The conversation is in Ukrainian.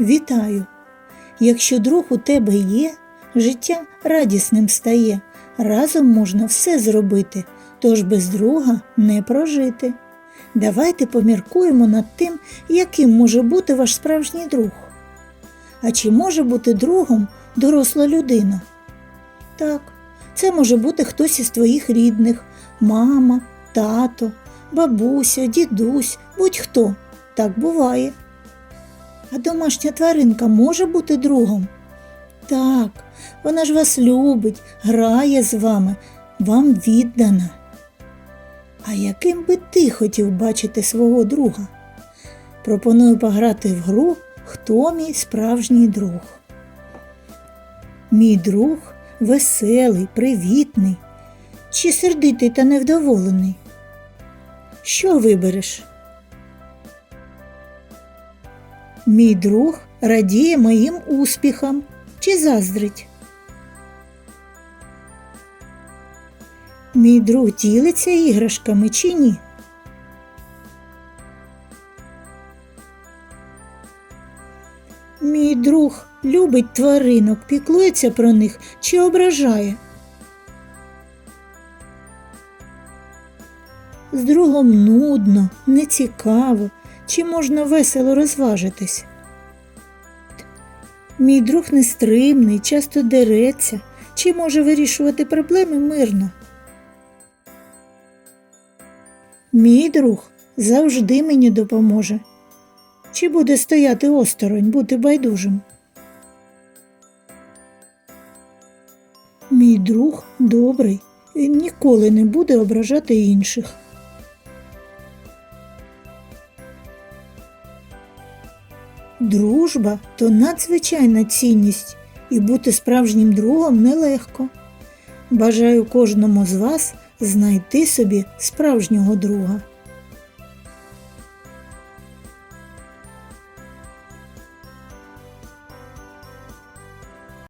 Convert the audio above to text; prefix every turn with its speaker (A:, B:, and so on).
A: Вітаю! Якщо друг у тебе є, життя радісним стає. Разом можна все зробити, тож без друга не прожити. Давайте поміркуємо над тим, яким може бути ваш справжній друг. А чи може бути другом доросла людина? Так, це може бути хтось із твоїх рідних, мама, тато, бабуся, дідусь, будь-хто. Так буває. А домашня тваринка може бути другом? Так, вона ж вас любить, грає з вами, вам віддана. А яким би ти хотів бачити свого друга? Пропоную пограти в гру Хто мій справжній друг? Мій друг веселий, привітний, чи сердитий та невдоволений? Що вибереш? Мій друг радіє моїм успіхам чи заздрить. Мій друг ділиться іграшками чи ні? Мій друг любить тваринок, піклується про них чи ображає. З другом нудно, нецікаво, чи можна весело розважитись. Мій друг нестримний, часто дереться, чи може вирішувати проблеми мирно. Мій друг завжди мені допоможе. Чи буде стояти осторонь, бути байдужим? Мій друг добрий, він ніколи не буде ображати інших. Дружба то надзвичайна цінність, і бути справжнім другом нелегко. Бажаю кожному з вас знайти собі справжнього друга.